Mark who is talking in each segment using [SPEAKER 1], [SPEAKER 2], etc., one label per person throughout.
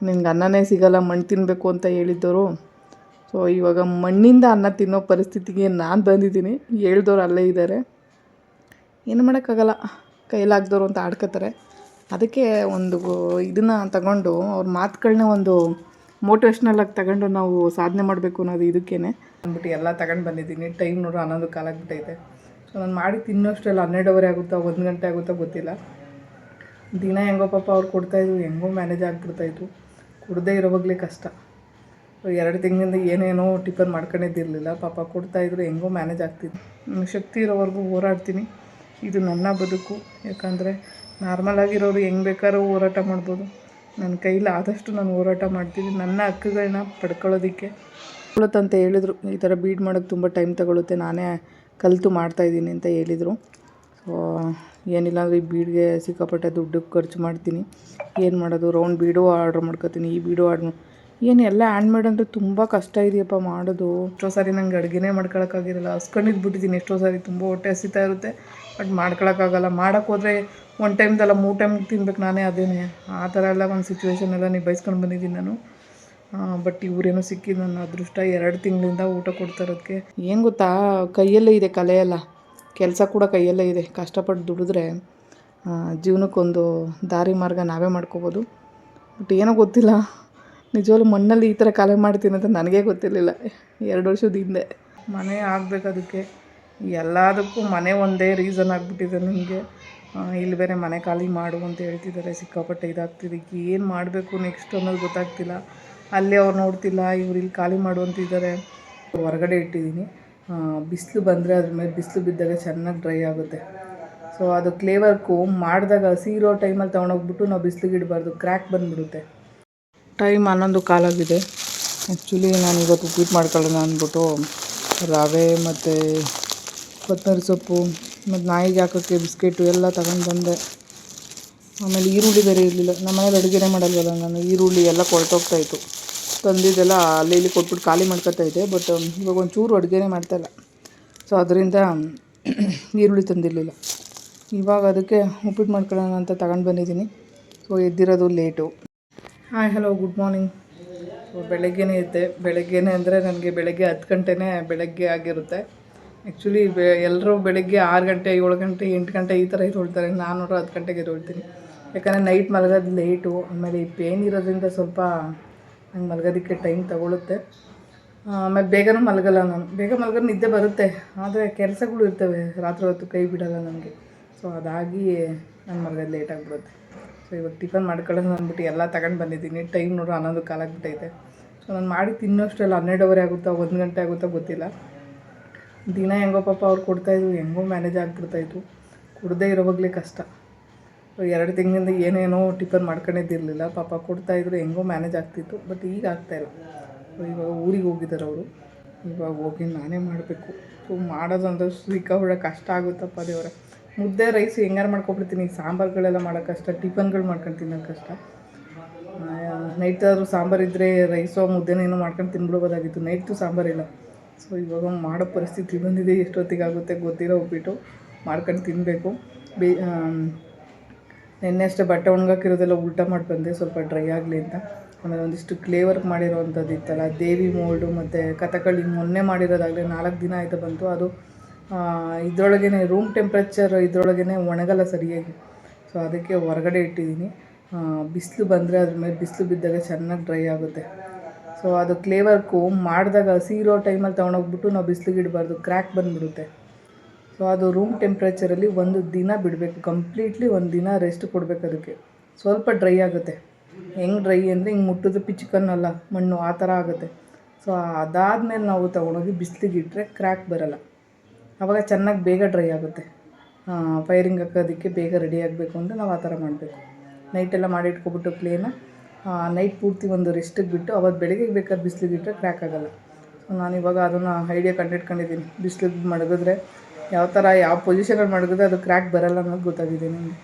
[SPEAKER 1] ನಿಂಗೆ ಅನ್ನನೇ ಸಿಗಲ್ಲ ಮಣ್ಣು ತಿನ್ನಬೇಕು ಅಂತ ಹೇಳಿದ್ದವರು ಸೊ ಇವಾಗ ಮಣ್ಣಿಂದ ಅನ್ನ ತಿನ್ನೋ ಪರಿಸ್ಥಿತಿಗೆ ನಾನು ಬಂದಿದ್ದೀನಿ. ಹೇಳ್ದವ್ರು ಅಲ್ಲೇ ಇದ್ದಾರೆ ಏನು ಮಾಡೋಕ್ಕಾಗಲ್ಲ. ಕೈಲಾಗ್ದವ್ರು ಅಂತ ಆಡ್ಕೋತಾರೆ ಅದಕ್ಕೆ ಒಂದು ಇದನ್ನು ತಗೊಂಡು ಅವ್ರ ಮಾತುಗಳನ್ನ ಒಂದು ಮೋಟಿವೇಶ್ನಲ್ ಆಗಿ ತಗೊಂಡು ನಾವು ಸಾಧನೆ ಮಾಡಬೇಕು ಅನ್ನೋದು ಇದಕ್ಕೇ ಅಂದ್ಬಿಟ್ಟು ಎಲ್ಲ ತಗೊಂಡು ಬಂದಿದ್ದೀನಿ. ಟೈಮ್ ನೋಡೋ, ಹನ್ನೊಂದು ಕಾಲಾಗ್ಬಿಟ್ಟೈತೆ ಸೊ ನಾನು ಮಾಡಿ ತಿನ್ನೋಷ್ಟೆಲ್ಲ ಹನ್ನೆರಡುವರೆ ಆಗುತ್ತಾ, ಒಂದು ಗಂಟೆ ಆಗುತ್ತಾ ಗೊತ್ತಿಲ್ಲ. ದಿನ ಹೆಂಗೋ ಪಾಪ ಅವ್ರು ಕೊಡ್ತಾಯಿದ್ರು ಹೆಂಗೋ ಮ್ಯಾನೇಜ್ ಆಗಿಬಿಡ್ತಾಯಿತ್ತು ಕುಡ್ದೇ ಇರೋವಾಗಲೇ ಕಷ್ಟ. ಎರಡು ತಿಂಗಳಿಂದ ಏನೇನೋ ಟಿಫನ್ ಮಾಡ್ಕೊಂಡಿದ್ದಿರಲಿಲ್ಲ. ಪಾಪ ಕೊಡ್ತಾಯಿದ್ರು ಹೆಂಗೋ ಮ್ಯಾನೇಜ್ ಆಗ್ತಿತ್ತು. ಶಕ್ತಿ ಇರೋವರೆಗೂ ಹೋರಾಡ್ತೀನಿ. ಇದು ನನ್ನ ಬದುಕು. ಯಾಕಂದರೆ ನಾರ್ಮಲ್ ಆಗಿರೋರು ಹೆಂಗೆ ಬೇಕಾದ್ರೂ ಹೋರಾಟ ಮಾಡ್ಬೋದು. ನನ್ನ ಕೈಲಿ ಆದಷ್ಟು ನಾನು ಹೋರಾಟ ಮಾಡ್ತೀನಿ. ನನ್ನ ಹಕ್ಕುಗಳನ್ನ ಪಡ್ಕೊಳ್ಳೋದಕ್ಕೆ. ಅಂತ ಹೇಳಿದರು. ಈ ಥರ ಬೀಡ್ ಮಾಡೋಕ್ಕೆ ತುಂಬ ಟೈಮ್ ತಗೊಳ್ಳುತ್ತೆ ನಾನೇ ಕಲಿತು ಮಾಡ್ತಾಯಿದ್ದೀನಿ ಅಂತ ಹೇಳಿದರು. ಏನಿಲ್ಲ ಅಂದರೆ ಈ ಬೀಡ್ಗೆ ಸಿಕ್ಕಾಪಟ್ಟೆ ದುಡ್ಡು ಖರ್ಚು ಮಾಡ್ತೀನಿ. ಏನು ಮಾಡೋದು? ರೌಂಡ್ ಬೀಡು ಆರ್ಡ್ರ್ ಮಾಡ್ಕೋತೀನಿ, ಈ ಬೀಡು ಆರ್ಡ್ರ್ ಏನು ಎಲ್ಲ ಹ್ಯಾಂಡ್ಮೇಡ್ ಅಂದರೆ ತುಂಬ ಕಷ್ಟ ಇದೆಯಪ್ಪ ಮಾಡೋದು. ಎಷ್ಟೋ ಸಾರಿ ನಂಗೆ ಅಡುಗೆನೇ ಮಾಡ್ಕೊಳಕ್ಕಾಗಿರಲ್ಲ ಹಸ್ಕೊಂಡಿದ್ದು ಬಿಟ್ಟಿದ್ದೀನಿ ಎಷ್ಟೋ ಸಾರಿ ತುಂಬ ಹೊಟ್ಟೆ ಹಸಿತಾ ಇರುತ್ತೆ. ಬಟ್ ಮಾಡ್ಕೊಳಕ್ಕಾಗಲ್ಲ ಮಾಡೋಕ್ಕೆ ಹೋದರೆ ಒನ್ ಟೈಮ್ದಲ್ಲ ಮೂರು ಟೈಮ್ ತಿನ್ಬೇಕು ನಾನೇ ಅದೇನೆ. ಆ ಥರ ಎಲ್ಲ ಒಂದು ಸಿಚುವೇಶನ್ ಎಲ್ಲ ನಿಭಾಯಿಸ್ಕೊಂಡು ಬಂದಿದ್ದೀನಿ ನಾನು. ಬಟ್ ಇವ್ರೇನೋ ಸಿಕ್ಕಿದ್ದು ನನ್ನ ಅದೃಷ್ಟ. ಎರಡು ತಿಂಗಳಿಂದ ಊಟ ಕೊಡ್ತಾ ಇರೋದಕ್ಕೆ ಏನು ಗೊತ್ತಾ? ಕೈಯಲ್ಲೇ ಇದೆ ಕಲೆ ಕೆಲಸ ಕೂಡ ಕೈಯಲ್ಲೇ ಇದೆ. ಕಷ್ಟಪಟ್ಟು ದುಡಿದ್ರೆ ಜೀವನಕ್ಕೊಂದು ದಾರಿ ಮಾರ್ಗ ನಾವೇ ಮಾಡ್ಕೋಬೋದು. ಬಟ್ ಏನೋ ಗೊತ್ತಿಲ್ಲ. ನಿಜವಾಗ್ಲೂ ಮಣ್ಣಲ್ಲಿ ಈ ಥರ ಕಲೆ ಮಾಡ್ತೀನಿ ಅಂತ ನನಗೇ ಗೊತ್ತಿರಲಿಲ್ಲ. ಎರಡು ವರ್ಷದ ಹಿಂದೆ. ಮನೆ ಆಗಬೇಕು ಅದಕ್ಕೆ. ಎಲ್ಲದಕ್ಕೂ ಮನೆ ಒಂದೇ ರೀಸನ್ ಆಗಿಬಿಟ್ಟಿದೆ ನನಗೆ. ಇಲ್ಲಿ ಬೇರೆ ಮನೆ ಖಾಲಿ ಮಾಡು ಅಂತ ಹೇಳ್ತಿದ್ದಾರೆ. ಸಿಕ್ಕಾಪಟ್ಟೆ ಇದಾಗ್ತಿದೆ. ಏನು ಮಾಡಬೇಕು ನೆಕ್ಸ್ಟ್ ಅನ್ನೋದು ಗೊತ್ತಾಗ್ತಿಲ್ಲ. ಅಲ್ಲಿ ಅವ್ರು ನೋಡ್ತಿಲ್ಲ, ಇವ್ರು ಇಲ್ಲಿ ಖಾಲಿ ಮಾಡು ಅಂತಿದ್ದಾರೆ. ಹೊರಗಡೆ ಇಟ್ಟಿದ್ದೀನಿ. ಬಿಸಿಲು ಬಂದರೆ ಅದ್ರ ಮೇಲೆ ಬಿಸಿಲು ಬಿದ್ದಾಗ ಚೆನ್ನಾಗಿ ಡ್ರೈ ಆಗುತ್ತೆ. ಸೊ ಅದು ಕ್ಲೇವರ್ಕು ಮಾಡಿದಾಗ ಹಸಿ ಇರೋ ಟೈಮಲ್ಲಿ ತೊಗೊಂಡೋಗ್ಬಿಟ್ಟು ನಾವು ಬಿಸಿಲಿಗೆ ಇಡಬಾರ್ದು ಕ್ರ್ಯಾಕ್ ಬಂದುಬಿಡುತ್ತೆ. ಟೈಮ್ ಹನ್ನೊಂದು ಕಾಲಾಗಿದೆ. ಆ್ಯಕ್ಚುಲಿ ನಾನು ಇವತ್ತು ಉಪ್ಪಿಟ್ಟು ಮಾಡ್ಕೊಳ್ಳೋಣ ಅಂದ್ಬಿಟ್ಟು ರವೆ ಮತ್ತು ಕೊತ್ತಂಬರಿ ಸೊಪ್ಪು ಮತ್ತು ನಾಯಿಗೆ ಹಾಕೋಕ್ಕೆ ಬಿಸ್ಕೆಟು ಎಲ್ಲ ತಗೊಂಡು ಬಂದೆ. ಆಮೇಲೆ ಈರುಳ್ಳಿ ಬೇರೆ ಇರಲಿಲ್ಲ. ನಮ್ಮ ಮನೇಲಿ ಅಡುಗೆನೇ ಮಾಡಲ್ವಲ್ಲ, ನಾನು ಈರುಳ್ಳಿ ಎಲ್ಲ ಕೊಳ್ತೋಗ್ತಾಯಿತ್ತು ತಂದಿದ್ದೆಲ್ಲ ಅಲ್ಲಿ ಇಲ್ಲಿ ಕೊಟ್ಬಿಟ್ಟು ಖಾಲಿ ಮಾಡ್ಕೊತಾ ಇದ್ದೆ ಬಟ್ ಇವಾಗ ಒಂಚೂರು ಅಡುಗೆನೇ ಮಾಡ್ತಾಯಿಲ್ಲ ಸೊ ಅದರಿಂದ ಈರುಳ್ಳಿ ತಂದಿರಲಿಲ್ಲ. ಇವಾಗ ಅದಕ್ಕೆ ಉಪ್ಪಿಟ್ಟು ಮಾಡ್ಕೊಳ್ಳೋಣ ಅಂತ ತಗೊಂಡು ಬಂದಿದ್ದೀನಿ. So ಎದ್ದಿರೋದು late hi hello good morning so ಬೆಳಗ್ಗೆನೇ ಇದ್ದೆ ಬೆಳಗ್ಗೆನೇ ಅಂದರೆ ನನಗೆ ಬೆಳಗ್ಗೆ ಹತ್ತು ಗಂಟೆನೇ ಬೆಳಗ್ಗೆ ಆಗಿರುತ್ತೆ. ಆ್ಯಕ್ಚುಲಿ ಎಲ್ಲರೂ ಬೆಳಗ್ಗೆ ಆರು ಗಂಟೆ, ಏಳು ಗಂಟೆ, ಎಂಟು ಗಂಟೆ ಈ ಥರ ಎದ್ದೊಳ್ತಾರೆ ನಾನು ಹತ್ತು ಗಂಟೆಗೆ ಎದ್ದೊಳ್ತೀನಿ. ಯಾಕಂದರೆ ನೈಟ್ ಮಲಗೋದು ಲೇಟು ಆಮೇಲೆ ಈ ಪೇನ್ ಇರೋದ್ರಿಂದ ಸ್ವಲ್ಪ ನಂಗೆ ಮಲಗೋದಕ್ಕೆ ಟೈಮ್ ತಗೊಳುತ್ತೆ. ಆಮೇಲೆ ಬೇಗನೂ ಮಲಗಲ್ಲ ನಾನು. ಬೇಗ ಮಲಗೋ ನಿದ್ದೆ ಬರುತ್ತೆ. ಆದರೆ ಕೆಲಸಗಳು ಇರ್ತವೆ. ರಾತ್ರಿ ಹೊತ್ತು ಕೈ ಬಿಡಲ್ಲ ನನಗೆ ಸೊ ಅದಾಗಿ ನಾನು ಮಲಗೋದು ಲೇಟ್ ಆಗಿಬಿಡುತ್ತೆ. ಸೊ ಇವಾಗ ಟಿಫನ್ ಮಾಡ್ಕೊಳ್ಳೋದು ಅಂದ್ಬಿಟ್ಟು ಎಲ್ಲ ತಗೊಂಡು ಬಂದಿದ್ದೀನಿ. ಟೈಮ್ ನೋಡ್ರಿ ಹನ್ನೊಂದು ಕಾಲಾಗ್ಬಿಟ್ಟೈತೆ ಸೊ ನಾನು ಮಾಡಿ ತಿನ್ನೋಷ್ಟೆಲ್ಲ ಹನ್ನೆರಡುವರೆ ಆಗುತ್ತಾ, ಒಂದು ಗಂಟೆ ಆಗುತ್ತಾ ಗೊತ್ತಿಲ್ಲ. ದಿನ ಹೆಂಗೋ ಪಾಪ ಅವ್ರು ಕೊಡ್ತಾಯಿದ್ರು ಹೆಂಗೋ ಮ್ಯಾನೇಜ್ ಆಗಿಬಿಡ್ತಾಯಿತ್ತು ಕುಡ್ದೇ ಇರೋವಾಗಲೇ ಕಷ್ಟ. ಎರಡು ತಿಂಗಳಿಂದ ಏನೇನೋ ಟಿಫನ್ ಮಾಡ್ಕೊಂಡಿದ್ದಿರಲಿಲ್ಲ. ಪಾಪ ಕೊಡ್ತಾಯಿದ್ರು ಹೆಂಗೋ ಮ್ಯಾನೇಜ್ ಆಗ್ತಿತ್ತು ಬಟ್ ಈಗ ಆಗ್ತಾಯಿಲ್ಲ ಇವಾಗ ಊರಿಗೆ ಹೋಗಿದ್ದಾರೆ ಅವರು. ಇವಾಗ ಹೋಗಿ ನಾನೇ ಮಾಡಬೇಕು. ಸೊ ಮಾಡೋದಂದ್ರೆ ಸಿಕ್ಕಾಬಿಡ ಕಷ್ಟ ಆಗುತ್ತಪ್ಪ ದೇವರ. ಮುದ್ದೆ ರೈಸ್ ಹೆಂಗಾರು ಮಾಡ್ಕೊಬಿಡ್ತೀನಿ. ಸಾಂಬಾರುಗಳೆಲ್ಲ ಮಾಡೋಕೆ ಕಷ್ಟ, ಟಿಫನ್ಗಳು ಮಾಡ್ಕೊಂಡು ತಿನ್ನೋದು ಕಷ್ಟ. ನೈಟ್ ಆದರೂ ಸಾಂಬಾರು ಇದ್ದರೆ ರೈಸೋ ಮುದ್ದೆನೇನೋ ಮಾಡ್ಕೊಂಡು ತಿನ್ಬಿಡ್ಬೋದಾಗಿತ್ತು. ನೈಟು ಸಾಂಬಾರಿಲ್ಲ ಸೊ ಇವಾಗ ಮಾಡೋ ಪರಿಸ್ಥಿತಿ ಬಂದಿದೆ. ಎಷ್ಟೊತ್ತಿಗೆ ಆಗುತ್ತೆ ಗೊತ್ತಿರೋ ಉಪ್ಪಿಟ್ಟು ಮಾಡ್ಕೊಂಡು ತಿನ್ನಬೇಕು ಬೇ ನೆನ್ನೆ ಅಷ್ಟೇ ಬಟ್ಟೆ ಒಣಗಾಕಿರೋದೆಲ್ಲ ಉಲ್ಟಾ ಮಾಡಿ ಬಂದೆ, ಸ್ವಲ್ಪ ಡ್ರೈ ಆಗಲಿ ಅಂತ. ಆಮೇಲೆ ಒಂದಿಷ್ಟು ಕ್ಲೇ ವರ್ಕ್ ಮಾಡಿರೋವಂಥದ್ದು ಇತ್ತಲ್ಲ, ದೇವಿ ಮೋಲ್ಡು ಮತ್ತು ಕಥಕಳಿ ಮೊನ್ನೆ ಮಾಡಿರೋದಾಗಲಿ ನಾಲ್ಕು ದಿನ ಆಯಿತು ಬಂತು. ಅದು ಇದರೊಳಗೇ ರೂಮ್ ಟೆಂಪ್ರೇಚರ್ ಇದರೊಳಗೇ ಒಣಗಲ್ಲ ಸರಿಯಾಗಿ. ಸೊ ಅದಕ್ಕೆ ಹೊರಗಡೆ ಇಟ್ಟಿದ್ದೀನಿ. ಬಿಸಿಲು ಬಂದರೆ ಅದ್ರ ಮೇಲೆ ಬಿಸಿಲು ಬಿದ್ದಾಗ ಚೆನ್ನಾಗಿ ಡ್ರೈ ಆಗುತ್ತೆ. ಸೊ ಅದು ಕ್ಲೇ ವರ್ಕು ಮಾಡಿದಾಗ ಹಸಿ ಇರೋ ಟೈಮಲ್ಲಿ ತೊಗೊಂಡೋಗ್ಬಿಟ್ಟು ನಾವು ಬಿಸಿಲಿಗೆ ಇಡಬಾರ್ದು ಕ್ರ್ಯಾಕ್ ಬಂದುಬಿಡುತ್ತೆ. ಸೊ ಅದು ರೂಮ್ ಟೆಂಪ್ರೇಚರಲ್ಲಿ ಒಂದು ದಿನ ಬಿಡಬೇಕು. ಕಂಪ್ಲೀಟ್ಲಿ ಒಂದು ದಿನ ರೆಸ್ಟ್ ಕೊಡಬೇಕು ಅದಕ್ಕೆ. ಸ್ವಲ್ಪ ಡ್ರೈ ಆಗುತ್ತೆ. ಹೆಂಗೆ ಡ್ರೈ ಅಂದರೆ ಹಿಂಗೆ ಮುಟ್ಟಿದ್ರೆ ಪಿಚಿಕನ್ ಅಲ್ಲ ಮಣ್ಣು ಆ ಥರ ಆಗುತ್ತೆ. ಸೊ ಅದಾದಮೇಲೆ ನಾವು ತೊಗೊಂಡೋಗಿ ಬಿಸಿಲಿಗೆ ಕ್ರ್ಯಾಕ್ ಬರಲ್ಲ. ಆವಾಗ ಚೆನ್ನಾಗಿ ಬೇಗ ಡ್ರೈ ಆಗುತ್ತೆ. ಫೈರಿಂಗ್ ಹಾಕೋದಕ್ಕೆ ಬೇಗ ರೆಡಿ ಆಗಬೇಕು ಅಂದರೆ ನಾವು ಆ ಥರ ಮಾಡಬೇಕು. ನೈಟೆಲ್ಲ ಮಾಡಿಟ್ಕೊಬಿಟ್ಟು ಕ್ಲೀನ ನೈಟ್ ಪೂರ್ತಿ ಒಂದು ರೆಸ್ಟಿಗೆ ಬಿಟ್ಟು ಅವತ್ತು ಬೆಳಗ್ಗೆ ಬೇಕಾದ್ರೆ ಬಿಸಿಲಿಗೆ ಇಟ್ಟರೆ ಕ್ರ್ಯಾಕ್ ಆಗೋಲ್ಲ. ಸೊ ನಾನು ಇವಾಗ ಅದನ್ನು ಐಡಿಯಾ ಕಂಡಿಟ್ಕೊಂಡಿದ್ದೀನಿ ಬಿಸಿಲಿಗೆ ಮಡಗಿದ್ರೆ ಯಾವ ಥರ ಯಾವ ಪೊಸಿಷನಲ್ಲಿ ಮಾಡಿದ್ರೆ ಅದು ಕ್ರ್ಯಾಕ್ ಬರಲ್ಲ ಅನ್ನೋದು ಗೊತ್ತಾಗಿದೆ ನನಗೆ